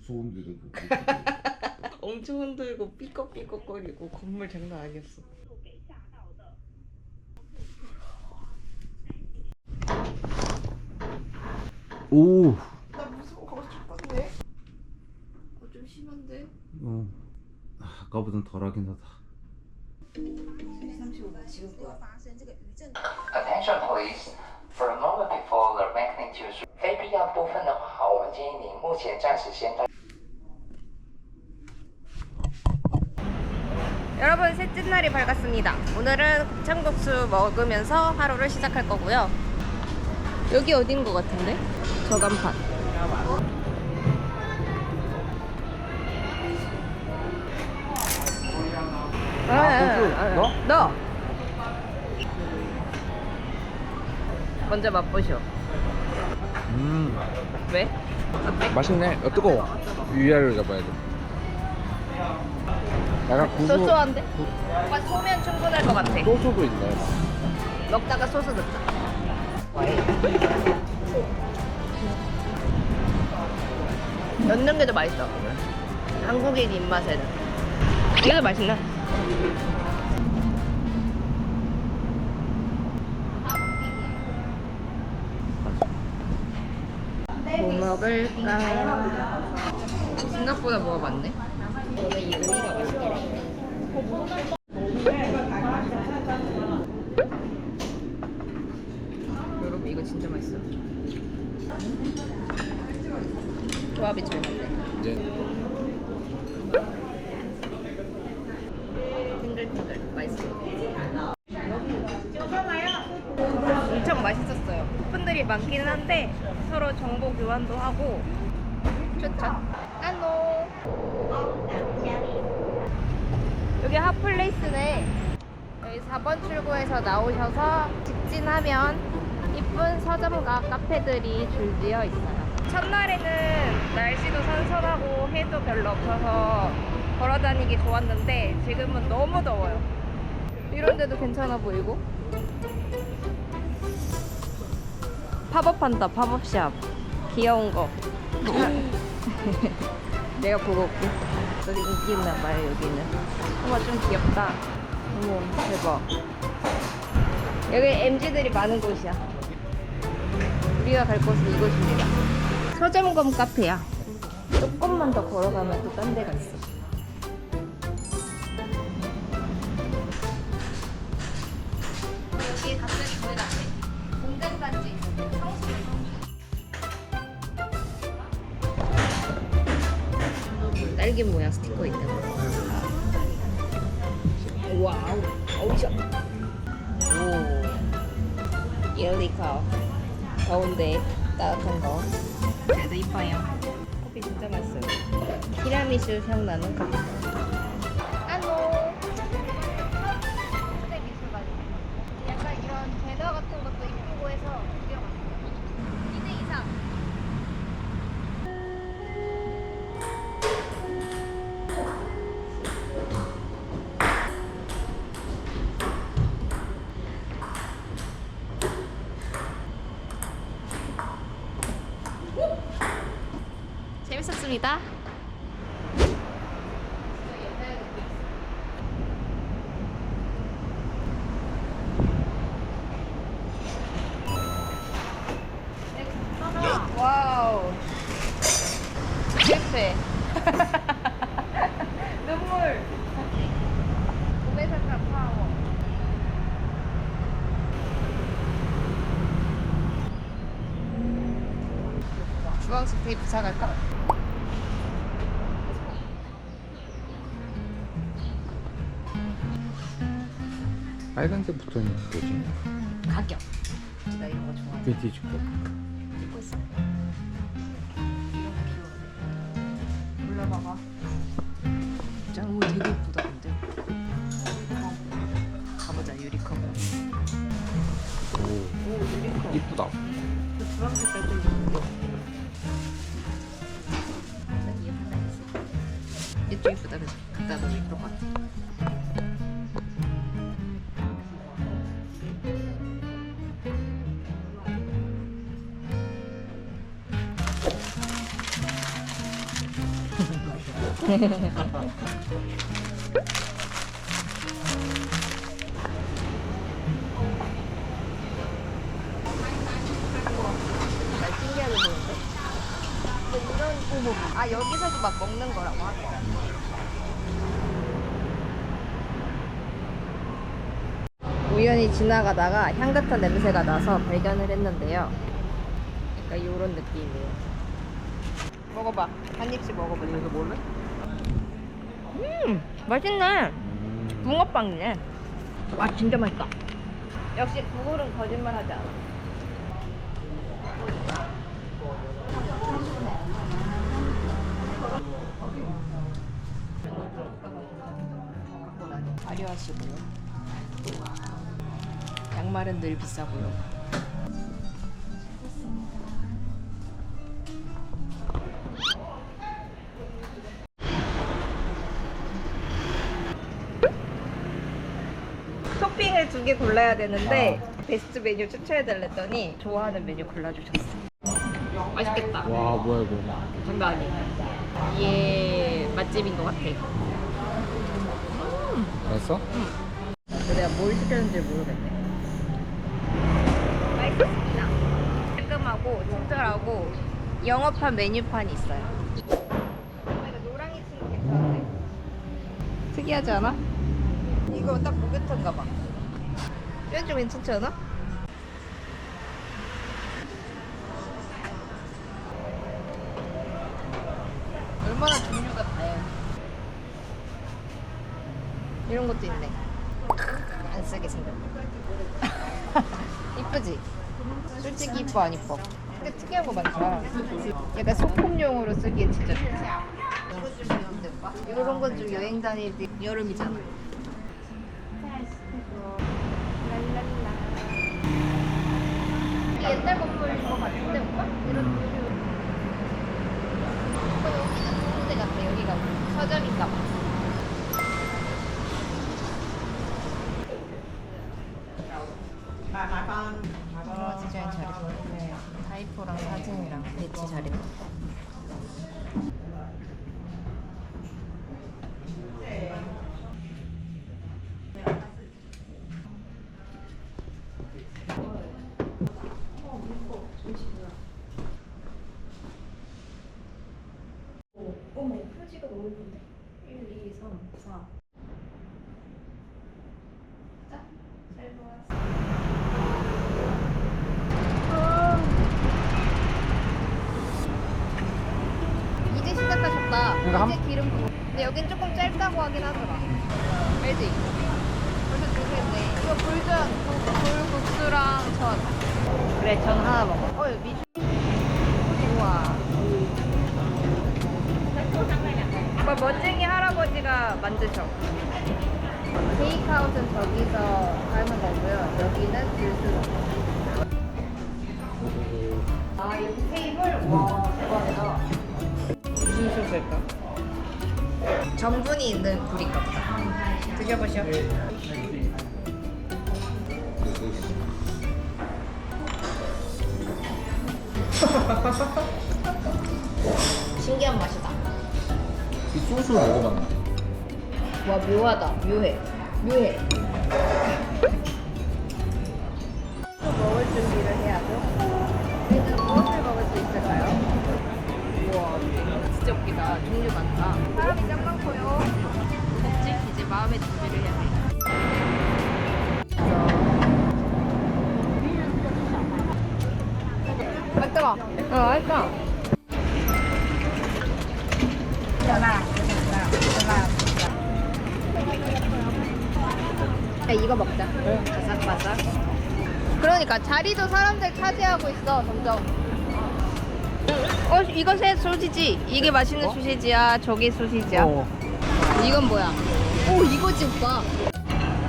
무서운데도 뭐 엄청 흔들고 삐걱삐걱거리고 건물 장난 아니었어. 오. 나 무서워 가고 싶었네. 어, 좀 심한데? 어. 아, 아까보단 덜하긴 하다. 35분 지금 거야. 发生这个余震。 Attention please. For a moment before the magnitude 非必要部分的话，我们建议您目前暂时先到。 여러분 셋째 날이 밝았습니다. 오늘은 곱창국수 먹으면서 하루를 시작할 거고요. 여기 어딘 것 같은데? 저 간판. 아, 소주 넣어? 넣어. 먼저 맛보셔. 음. 왜? 어때? 맛있네. 어, 뜨거워. 위아래를 잡아야 돼. 약간 구수. 소소한데? 오빠 소면 충분할 것 같아. 소스도 있네. 먹다가 소스 넣자. 넣는 게 더 맛있어. 한국인 입맛에는. 이게 더 맛있나? 뭐 먹을까요? 생각보다 뭐가 많네. 저는 이 고기가 맛있더라고요. 여러분 이거 진짜 맛있어. 조합이 잘 맞네. 이제 탱글탱글 맛있어. 엄청 맛있었어요. 분들이 많기는 한데 서로 정보 교환도 하고 좋죠. 여기 핫플레이스네. 여기 4번 출구에서 나오셔서 직진하면 이쁜 서점과 카페들이 줄지어 있어요. 첫날에는 날씨도 선선하고 해도 별로 없어서 걸어 다니기 좋았는데 지금은 너무 더워요. 이런 데도 괜찮아 보이고. 팝업한다, 팝업샵. 귀여운 거. 내가 보고 올게. 여기 인기 있나 봐요, 여기는. 우와, 좀 귀엽다. 어머, 대박. 여기 MG들이 많은 곳이야. 우리가 갈 곳은 이곳입니다. 서점검 카페야. 조금만 더 걸어가면 또 딴 데가 있어. 딸기 모양 스티커 있다. 와우. 어우셔. 오. 이럴리카. 더운데 따뜻한 거. 그래도 이뻐요. 커피 진짜 맛있어요. 티라미수 향 나는 커피. 재밌었습니다. 와우. 실패. 눈물. 고배사카 파워. 주황색 테이프 사갈까? 빨간색 붙어 있는 게 뭐지? 가격. 나 이런 거 좋아해. 빈티지 거. 찍고 있어. 귀여워. 올라봐봐. 짱, 오 되게 예쁘다 근데. 가보자 유리컵. 오. 오 유리컵. 이쁘다. 그 주황 색깔 좀 예쁜데. 이쪽 이쁘다 그지? 갖다 놓으면 것 같아. 신기하게 보는데? 이런, 아, 여기서도 막 먹는 거라고 하네. 우연히 지나가다가 향긋한 냄새가 나서 발견을 했는데요. 약간 이런 느낌이에요. 먹어봐. 한 입씩 먹어봐. 이거 몰래? 음, 맛있네. 음. 붕어빵이네. 와, 진짜 맛있다. 역시 구글은 거짓말 하지 않아. 화려하시고요. 양말은 늘 비싸고요. 토핑을 두 개 골라야 되는데 베스트 메뉴 추천해달랬더니 좋아하는 메뉴 골라주셨어. 맛있겠다. 와 뭐야 이거 장난 아니야. 이게 맛집인 것 같아. 맛있어? 근데 내가 뭘 시켰는지 모르겠네. 맛있습니다. 깔끔하고 친절하고 영업한 메뉴판이 있어요. 노랑이 괜찮은데? 특이하지 않아? 이거 딱 목욕탕가 봐. 좀 괜찮지 않아? 얼마나 종류가 다양해. 이런 것도 있네. 안 쓰게 생겼네. 이쁘지? 솔직히 이뻐 안 이뻐? 근데 특이한 거 많다. 약간 소품용으로 쓰기에 진짜 좋다. 이런 건 좀 여행 다닐 때 여름이잖아. 랄랄라. 옛날 건물인 거 같은데 오빠? 이런 오빠 여기는 좋은 데 같아 여기가 서점인가 봐. 여러 디자인 잘 입고 네. 타이포랑 사진이랑 배치 잘 입고 어머 표지가 너무 예쁜데 1, 2, 3, 4 자, 잘 보았어 이제 시작하셨다. 그러니까 한- 기름 부어. 근데 여긴 조금 짧다고 하긴 하더라. 알지? 벌써 두 개인데. 이거 불전, 국- 불국수랑 전. 그래, 전 하나 먹어. 어, 여기 미주. 우와. 뭐 멋쟁이 할아버지가 만드셔. 테이크아웃은 저기서 하는 거고요. 여기는 불수. 아, 이렇게 테이블? 와, 대박이다. 무슨 소스일까? 전분이 있는 굴인가 보다. 드셔보셔. 신기한 맛이다. 이 소스를 먹어봤나? 와 묘하다. 묘해. 묘해. 또 먹을 준비를 해야죠. 우리는 무엇을 먹을 수 있을까요? 우와 진짜 웃기다. 종류 많다. 사람이 짱 많고요. 먹지? 이제 마음의 준비를 해야 돼. 아 뜨거. 어 맛있다. 야, 이거 먹자. 바삭바삭. 그러니까 자리도 사람들 차지하고 있어 점점. 어 이거 새 소시지. 이게 맛있는 어? 소시지야. 저게 소시지야. 어 이건 뭐야? 오 이거지 오빠.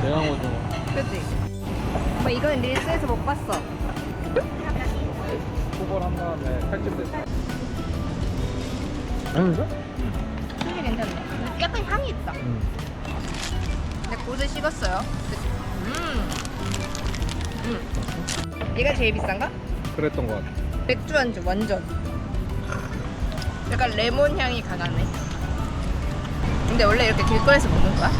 대왕 오징어 그치? 오빠 이건 릴스에서 못 봤어. 초벌한 다음에 칼집 됐어 아닌가? 소시 괜찮네. 약간 향이 있다. 응 근데 고드 식었어요. 음. 음. 얘가 제일 비싼가? 그랬던 것 같아 맥주 안주 완전. 약간 레몬 향이 강하네. 근데 원래 이렇게 길거리에서 먹는 거야?